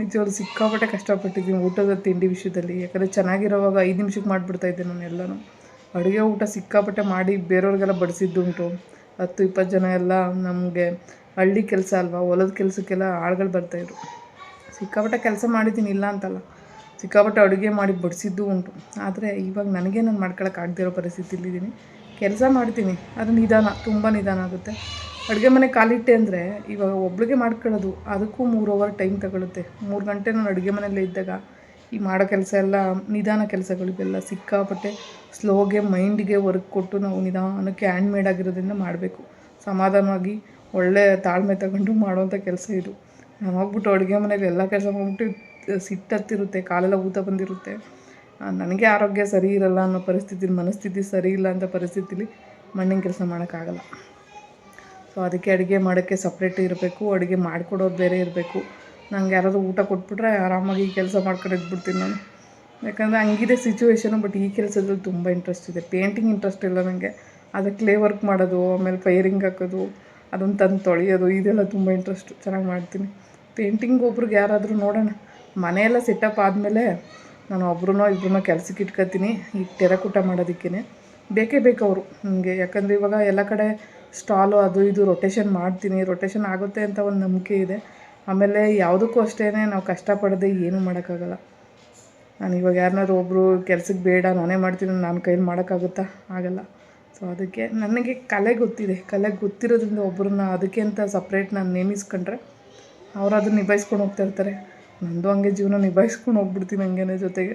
[SPEAKER 1] ನಿಜವಾಗ್ಲೂ ಸಿಕ್ಕಾಪಟ್ಟೆ ಕಷ್ಟಪಟ್ಟಿದ್ದೀನಿ ಊಟದ ತಿಂಡಿ ವಿಷಯದಲ್ಲಿ. ಯಾಕಂದರೆ ಚೆನ್ನಾಗಿರೋವಾಗ ಐದು ನಿಮಿಷಕ್ಕೆ ಮಾಡಿಬಿಡ್ತಾಯಿದ್ದೆ ನಾನು ಎಲ್ಲನೂ. ಅಡುಗೆ ಊಟ ಸಿಕ್ಕಾಪಟ್ಟೆ ಮಾಡಿ ಬೇರೆಯವ್ರಿಗೆಲ್ಲ ಬಡಿಸಿದ್ದುಂಟು. ಹತ್ತು, ಇಪ್ಪತ್ತು ಜನ ಎಲ್ಲ ನಮಗೆ ಹಳ್ಳಿ ಕೆಲಸ ಅಲ್ವಾ, ಹೊಲದ ಕೆಲಸಕ್ಕೆಲ್ಲ ಆಳ್ಗಳು ಬರ್ತಾಯಿದ್ರು ಸಿಕ್ಕಾಪಟ್ಟೆ ಕೆಲಸ ಮಾಡಿದ್ದೀನಿ, ಇಲ್ಲ ಅಂತಲ್ಲ. ಸಿಕ್ಕಾಪಟ್ಟೆ ಅಡುಗೆ ಮಾಡಿ ಬಡಿಸಿದ್ದು ಉಂಟು. ಆದರೆ ಇವಾಗ ನನಗೆ ನಾನು ಮಾಡ್ಕೊಳಕ್ಕೆ ಆಗದಿರೋ ಪರಿಸ್ಥಿತಿಲಿದ್ದೀನಿ ಕೆಲಸ ಮಾಡ್ತೀನಿ, ಅದು ನಿಧಾನ, ತುಂಬ ನಿಧಾನ ಆಗುತ್ತೆ. ಅಡುಗೆ ಮನೆ ಕಾಲಿಟ್ಟೆ ಅಂದರೆ ಇವಾಗ ಒಬ್ಳಿಗೆ ಮಾಡ್ಕೊಳ್ಳೋದು, ಅದಕ್ಕೂ ಮೂರು ಅವರ್ ಟೈಮ್ ತಗೊಳುತ್ತೆ. ಮೂರು ಗಂಟೆ ನಾನು ಅಡುಗೆ ಮನೆಯಲ್ಲೇ ಇದ್ದಾಗ ಈ ಮಾಡೋ ಕೆಲಸ ಎಲ್ಲ, ನಿಧಾನ ಕೆಲಸಗಳಿಗೆಲ್ಲ ಸಿಕ್ಕಾಪಟ್ಟೆ ಸ್ಲೋಗೆ ಮೈಂಡಿಗೆ ವರ್ಕ್ ಕೊಟ್ಟು ನಾವು ನಿಧಾನಕ್ಕೆ ಹ್ಯಾಂಡ್ ಮೇಡ್ ಆಗಿರೋದ್ರಿಂದ ಮಾಡಬೇಕು. ಸಮಾಧಾನವಾಗಿ ಒಳ್ಳೆ ತಾಳ್ಮೆ ತಗೊಂಡು ಮಾಡುವಂಥ ಕೆಲಸ ಇದು. ನಾನು ಹೋಗ್ಬಿಟ್ಟು ಅಡುಗೆ ಮನೇಲಿ ಎಲ್ಲ ಕೆಲಸ ಮಾಡಿಬಿಟ್ಟು ಸಿಟ್ಟತ್ತಿರುತ್ತೆ ಕಾಲೆಲ್ಲ ಊತ ಬಂದಿರುತ್ತೆ. ನನಗೆ ಆರೋಗ್ಯ ಸರಿ ಇರಲ್ಲ ಅನ್ನೋ ಪರಿಸ್ಥಿತಿ, ಮನಸ್ಥಿತಿ ಸರಿ ಇಲ್ಲ ಅಂತ ಪರಿಸ್ಥಿತಿಲಿ ಮಣ್ಣಿನ ಕೆಲಸ ಮಾಡೋಕ್ಕಾಗಲ್ಲ. ಸೊ ಅದಕ್ಕೆ ಅಡುಗೆ ಮಾಡೋಕ್ಕೆ ಸಪ್ರೇಟ್ ಇರಬೇಕು, ಅಡುಗೆ ಮಾಡಿಕೊಡೋದು ಬೇರೆ ಇರಬೇಕು. ನಂಗೆ ಯಾರಾದರೂ ಊಟ ಕೊಟ್ಬಿಟ್ರೆ ಆರಾಮಾಗಿ ಈ ಕೆಲಸ ಮಾಡ್ಕೊಂಡು ಇದ್ಬಿಡ್ತೀನಿ ನಾನು. ಯಾಕಂದರೆ ಹಂಗಿದೆ ಸಿಚುವೇಶನು ಬಟ್ ಈ ಕೆಲಸದಲ್ಲಿ ತುಂಬ ಇಂಟ್ರೆಸ್ಟ್ ಇದೆ. ಪೇಂಟಿಂಗ್ ಇಂಟ್ರೆಸ್ಟ್ ಇಲ್ಲ ನನಗೆ ಅದಕ್ಕೆ ಕ್ಲೇ ವರ್ಕ್ ಮಾಡೋದು, ಆಮೇಲೆ ಫೈರಿಂಗ್ ಹಾಕೋದು, ಅದನ್ನು ತಂದು ತೊಳೆಯೋದು, ಇದೆಲ್ಲ ತುಂಬ ಇಂಟ್ರೆಸ್ಟು ಚೆನ್ನಾಗಿ ಮಾಡ್ತೀನಿ. ಪೇಂಟಿಂಗ್ ಒಬ್ರಿಗೆ ಯಾರಾದರೂ ನೋಡೋಣ. ಮನೆಯೆಲ್ಲ ಸೆಟಪ್ ಆದಮೇಲೆ ನಾನು ಒಬ್ರು ಇಬ್ಬರನ್ನೋ ಕೆಲಸಕ್ಕೆ ಇಟ್ಕೊತೀನಿ. ಈಗ ಟೆರಕೂಟ ಮಾಡೋದಕ್ಕೇ ಬೇಕೇ ಬೇಕು ಅವರು. ನನಗೆ ಯಾಕಂದರೆ ಇವಾಗ ಎಲ್ಲ ಕಡೆ ಸ್ಟಾಲು ಅದು ಇದು ರೊಟೇಷನ್ ಮಾಡ್ತೀನಿ ರೊಟೇಷನ್ ಆಗುತ್ತೆ ಅಂತ ಒಂದು ನಂಬಿಕೆ ಇದೆ. ಆಮೇಲೆ ಯಾವುದಕ್ಕೂ ಅಷ್ಟೇ ನಾವು ಕಷ್ಟಪಡದೆ ಏನೂ ಮಾಡೋಕ್ಕಾಗಲ್ಲ. ನಾನು ಇವಾಗ ಯಾರನ್ನಾದ್ರು ಒಬ್ಬರು ಕೆಲ್ಸಕ್ಕೆ ಬೇಡ, ನಾನೇ ಮಾಡ್ತೀನಿ, ನಾನು ಕೈಲಿ ಮಾಡೋಕ್ಕಾಗುತ್ತಾ? ಆಗಲ್ಲ. ಸೊ ಅದಕ್ಕೆ ನನಗೆ ಕಲೆ ಗೊತ್ತಿದೆ. ಕಲೆ ಗೊತ್ತಿರೋದ್ರಿಂದ ಒಬ್ಬರನ್ನ ಅದಕ್ಕೆ ಅಂತ ಸಪ್ರೇಟ್ ನಾನು ನೇಮಿಸ್ಕೊಂಡ್ರೆ ಅವ್ರು ಅದನ್ನ ನಿಭಾಯಿಸ್ಕೊಂಡು ಹೋಗ್ತಾ ಇರ್ತಾರೆ. ನಂದು ಹಂಗೆ ಜೀವನ ನಿಭಾಯಿಸ್ಕೊಂಡು ಹೋಗ್ಬಿಡ್ತೀನಿ ಹಂಗೇನೆ ಜೊತೆಗೆ.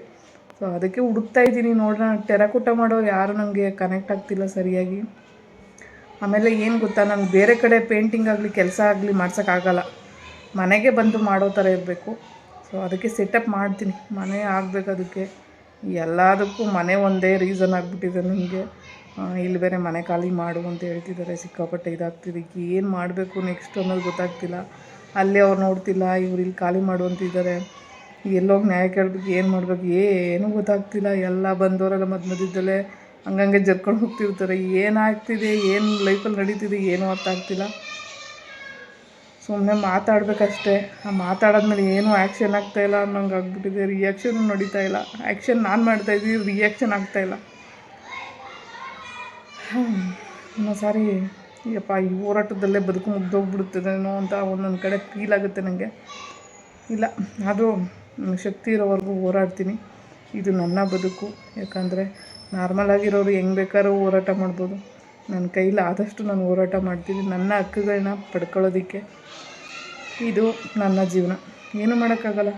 [SPEAKER 1] ಸೊ ಅದಕ್ಕೆ ಹುಡುಕ್ತಾ ಇದ್ದೀನಿ ನೋಡೋಣ ಟೆರಕೂಟ ಮಾಡೋರು ಯಾರು ನನಗೆ ಕನೆಕ್ಟ್ ಆಗ್ತಿಲ್ಲ ಸರಿಯಾಗಿ. ಆಮೇಲೆ ಏನು ಗೊತ್ತಾ ನನಗೆ ಬೇರೆ ಕಡೆ ಪೇಂಟಿಂಗ್ ಆಗಲಿ, ಕೆಲಸ ಆಗಲಿ ಮಾಡ್ಸೋಕ್ಕಾಗಲ್ಲ ಮನೆಗೆ ಬಂದು ಮಾಡೋ ಥರ ಇರಬೇಕು. ಸೊ ಅದಕ್ಕೆ ಸೆಟಪ್ ಮಾಡ್ತೀನಿ. ಮನೆ ಆಗಬೇಕು ಅದಕ್ಕೆ. ಎಲ್ಲದಕ್ಕೂ ಮನೆ ಒಂದೇ ರೀಸನ್ ಆಗಿಬಿಟ್ಟಿದೆ ನನಗೆ ಇಲ್ಲಿ ಬೇರೆ ಮನೆ ಖಾಲಿ ಮಾಡು ಅಂತ ಹೇಳ್ತಿದ್ದಾರೆ. ಸಿಕ್ಕಾಪಟ್ಟೆ ಇದಾಗ್ತಿದೆ. ಏನು ಮಾಡಬೇಕು ನೆಕ್ಸ್ಟ್ ಅನ್ನೋದು ಗೊತ್ತಾಗ್ತಿಲ್ಲ. ಅಲ್ಲಿ ಅವ್ರು ನೋಡ್ತಿಲ್ಲ, ಇವ್ರು ಇಲ್ಲಿ ಖಾಲಿ ಮಾಡು ಅಂತಿದ್ದಾರೆ. ಎಲ್ಲೋಗಿ ನ್ಯಾಯ ಕೇಳಬೇಕು ಏನು ಮಾಡಬೇಕು? ಏನೂ ಗೊತ್ತಾಗ್ತಿಲ್ಲ. ಎಲ್ಲ ಬಂದವರೆಲ್ಲ ಮಧ್ಯ ಮಧ್ಯದಲ್ಲೇ ಹಂಗಂಗೆ ಜರ್ಕೊಂಡು ಹೋಗ್ತಿರ್ತಾರೆ ಏನಾಗ್ತಿದೆ, ಏನು ಲೈಫಲ್ಲಿ ನಡೀತಿದೆ, ಏನೂ ಅರ್ಥ ಆಗ್ತಿಲ್ಲ ಸುಮ್ಮನೆ ಮಾತಾಡಬೇಕಷ್ಟೇ. ಆ ಮಾತಾಡಾದ್ಮೇಲೆ ಏನೂ ಆ್ಯಕ್ಷನ್ ಆಗ್ತಾಯಿಲ್ಲ ಅನ್ನೋಂಗೆ ಆಗ್ಬಿಟ್ಟಿದೆ. ರಿಯಾಕ್ಷನ್ ನಡೀತಾ ಇಲ್ಲ. ಆ್ಯಕ್ಷನ್ ನಾನು ಮಾಡ್ತಾಯಿದ್ದೀನಿ ರಿಯಾಕ್ಷನ್ ಆಗ್ತಾಯಿಲ್ಲ ಇನ್ನೊಂದು ಸಾರಿ ಯಪ್ಪ, ಈ ಹೋರಾಟದಲ್ಲೇ ಬದುಕು ಮುಗ್ದೋಗ್ಬಿಡುತ್ತದೇನೋ ಅಂತ ಒಂದೊಂದು ಕಡೆ ಫೀಲ್ ಆಗುತ್ತೆ ನನಗೆ ಇಲ್ಲ ಆದರೂ ಶಕ್ತಿ ಇರೋವರೆಗೂ ಹೋರಾಡ್ತೀನಿ. ಇದು ನನ್ನ ಬದುಕು. ಯಾಕಂದರೆ ನಾರ್ಮಲ್ ಆಗಿರೋರು ಹೆಂಗೆ ಬೇಕಾದ್ರೂ ಹೋರಾಟ ಮಾಡ್ಬೋದು. ನನ್ನ ಕೈಲಿ ಆದಷ್ಟು ನಾನು ಹೋರಾಟ ಮಾಡ್ತೀನಿ. ನನ್ನ ಹಕ್ಕುಗಳನ್ನ ಪಡ್ಕೊಳ್ಳೋದಕ್ಕೆ ಇದು ನನ್ನ ಜೀವನ. ಏನು ಮಾಡೋಕ್ಕಾಗಲ್ಲ.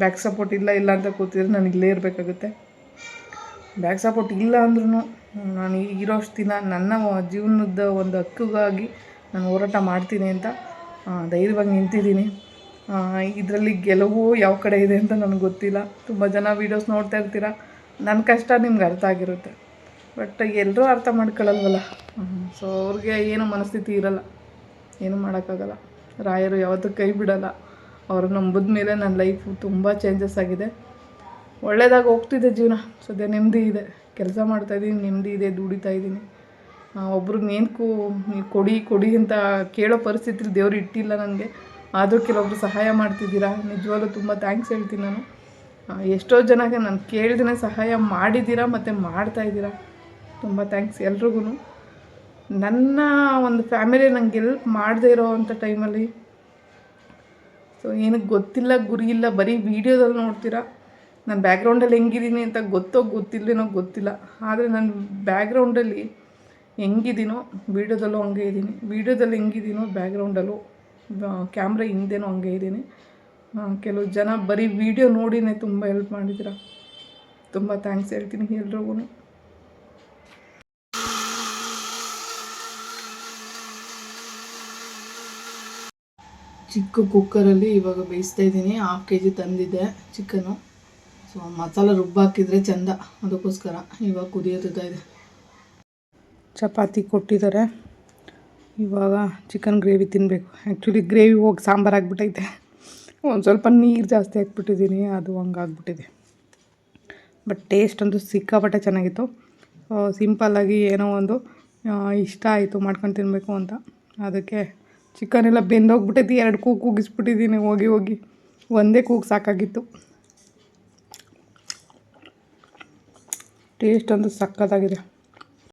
[SPEAKER 1] ಬ್ಯಾಕ್ ಸಪೋರ್ಟ್ ಇಲ್ಲ ಇಲ್ಲ ಅಂತ ಕೂತಿದ್ರೆ ನಾನು ಇಲ್ಲೇ ಇರಬೇಕಾಗುತ್ತೆ. ಬ್ಯಾಕ್ ಸಪೋರ್ಟ್ ಇಲ್ಲ ಅಂದ್ರೂ ನಾನು ಇರೋಷ್ಟು ದಿನ ನನ್ನ ಜೀವನದ ಒಂದು ಹಕ್ಕುಗಾಗಿ ನಾನು ಹೋರಾಟ ಮಾಡ್ತೀನಿ ಅಂತ ಧೈರ್ಯವಾಗಿ ನಿಂತಿದ್ದೀನಿ. ಇದರಲ್ಲಿ ಗೆಲುವು ಯಾವ ಕಡೆ ಇದೆ ಅಂತ ನನಗೆ ಗೊತ್ತಿಲ್ಲ. ತುಂಬ ಜನ ವೀಡಿಯೋಸ್ ನೋಡ್ತಾ ಇರ್ತೀರ? ನನ್ನ ಕಷ್ಟ ನಿಮ್ಗೆ ಅರ್ಥ ಆಗಿರುತ್ತೆ. ಬಟ್ ಎಲ್ಲರೂ ಅರ್ಥ ಮಾಡ್ಕೊಳ್ಳಲ್ವಲ್ಲ ಸೊ ಅವ್ರಿಗೆ ಏನು ಮನಸ್ಥಿತಿ ಇರಲ್ಲ. ಏನು ಮಾಡೋಕ್ಕಾಗಲ್ಲ. ರಾಯರು ಯಾವತ್ತೂ ಕೈ ಬಿಡಲ್ಲ. ಅವರು ನಂಬಿದ ಮೇಲೆ ನನ್ನ ಲೈಫು ತುಂಬ ಚೇಂಜಸ್ ಆಗಿದೆ. ಒಳ್ಳೇದಾಗಿ ಹೋಗ್ತಿದೆ ಜೀವನ. ಸದ್ಯ ನೆಮ್ಮದಿ ಇದೆ. ಕೆಲಸ ಮಾಡ್ತಾಯಿದ್ದೀನಿ ನೆಮ್ಮದಿ ಇದೆ, ದುಡಿತಾ ಇದ್ದೀನಿ ಒಬ್ರಿಗೆ ನೇನ್ಕು ನೀವು ಕೊಡಿ ಕೊಡಿ ಅಂತ ಕೇಳೋ ಪರಿಸ್ಥಿತಿಲಿ ದೇವ್ರು ಇಟ್ಟಿಲ್ಲ ನನಗೆ ಆದರೂ ಕೆಲವೊಬ್ರು ಸಹಾಯ ಮಾಡ್ತಿದ್ದೀರಾ? ನಿಜವಾಗ್ಲೂ ತುಂಬ ಥ್ಯಾಂಕ್ಸ್ ಹೇಳ್ತೀನಿ ನಾನು. ಎಷ್ಟೋ ಜನಕ್ಕೆ ನಾನು ಕೇಳ್ದೇ ಸಹಾಯ ಮಾಡಿದ್ದೀರಾ ಮತ್ತು ಮಾಡ್ತಾ ಇದ್ದೀರಾ? ತುಂಬ ಥ್ಯಾಂಕ್ಸ್ ಎಲ್ರಿಗೂ ನನ್ನ ಒಂದು ಫ್ಯಾಮಿಲಿ ನಂಗೆ ಎಲ್ಪ್ ಮಾಡದೇ ಇರೋ ಅಂಥ ಟೈಮಲ್ಲಿ ಸೊ ಏನಕ್ಕೆ ಗೊತ್ತಿಲ್ಲ, ಗುರಿ ಇಲ್ಲ, ಬರೀ ವೀಡಿಯೋದಲ್ಲಿ ನೋಡ್ತೀರಾ? ನಾನು ಬ್ಯಾಕ್ಗ್ರೌಂಡಲ್ಲಿ ಹೆಂಗಿದ್ದೀನಿ ಅಂತ ಗೊತ್ತೋ ಗೊತ್ತಿಲ್ಲದೇನೋ ಗೊತ್ತಿಲ್ಲ. ಆದರೆ ನಾನು ಬ್ಯಾಕ್ಗ್ರೌಂಡಲ್ಲಿ ಹೆಂಗಿದ್ದೀನೋ ವೀಡಿಯೋದಲ್ಲೂ ಹಂಗೆ ಇದ್ದೀನಿ. ವೀಡಿಯೋದಲ್ಲಿ ಹೆಂಗಿದ್ದೀನೋ ಬ್ಯಾಕ್ಗ್ರೌಂಡಲ್ಲೂ ಕ್ಯಾಮ್ರಾ ಹಿಂದೆನೋ ಹಂಗೆ ಇದ್ದೀನಿ. ಕೆಲವು ಜನ ಬರೀ ವೀಡಿಯೋ ನೋಡಿನೇ ತುಂಬ ಹೆಲ್ಪ್ ಮಾಡಿದ್ದೀರಾ ತುಂಬ ಥ್ಯಾಂಕ್ಸ್ ಹೇಳ್ತೀನಿ ಎಲ್ರಿಗೂ. ಚಿಕ್ಕ ಕುಕ್ಕರಲ್ಲಿ ಇವಾಗ ಬೇಯಿಸ್ತಾ ಇದ್ದೀನಿ. ಹಾಫ್ ಕೆ ಜಿ ತಂದಿದ್ದೆ ಚಿಕನು ಸೊ ಮಸಾಲ ರುಬ್ಬಾಕಿದ್ರೆ ಚೆಂದ. ಅದಕ್ಕೋಸ್ಕರ ಇವಾಗ ಕುದಿಯೋದಿದೆ ಇದೆ ಚಪಾತಿ ಕೊಟ್ಟಿದ್ದಾರೆ. ಇವಾಗ ಚಿಕನ್ ಗ್ರೇವಿ ತಿನ್ನಬೇಕು ಆ್ಯಕ್ಚುಲಿ ಗ್ರೇವಿ ಹೋಗಿ ಸಾಂಬಾರು ಆಗಿಬಿಟ್ಟೈತೆ. ಒಂದು ಸ್ವಲ್ಪ ನೀರು ಜಾಸ್ತಿ ಹಾಕ್ಬಿಟ್ಟಿದ್ದೀನಿ, ಅದು ಹಂಗಾಗ್ಬಿಟ್ಟಿದೆ ಬಟ್ ಟೇಸ್ಟ್ ಅಂತೂ ಸಿಕ್ಕಾಪಟ್ಟೆ ಚೆನ್ನಾಗಿತ್ತು. ಸಿಂಪಲ್ಲಾಗಿ ಏನೋ ಒಂದು ಇಷ್ಟ ಆಯಿತು ಮಾಡ್ಕೊಂಡು ತಿನ್ನಬೇಕು ಅಂತ. ಅದಕ್ಕೆ ಚಿಕನ್ ಎಲ್ಲ ಬೆಂದೋಗ್ಬಿಟ್ಟೈತಿ ಎರಡು ಕೂಗು ಕೂಗಿಸ್ಬಿಟ್ಟಿದ್ದೀನಿ, ಹೋಗಿ ಹೋಗಿ. ಒಂದೇ ಕೂಗು ಸಾಕಾಗಿತ್ತು. ಟೇಸ್ಟ್ ಅಂತೂ ಸಕ್ಕತ್ತಾಗಿದೆ.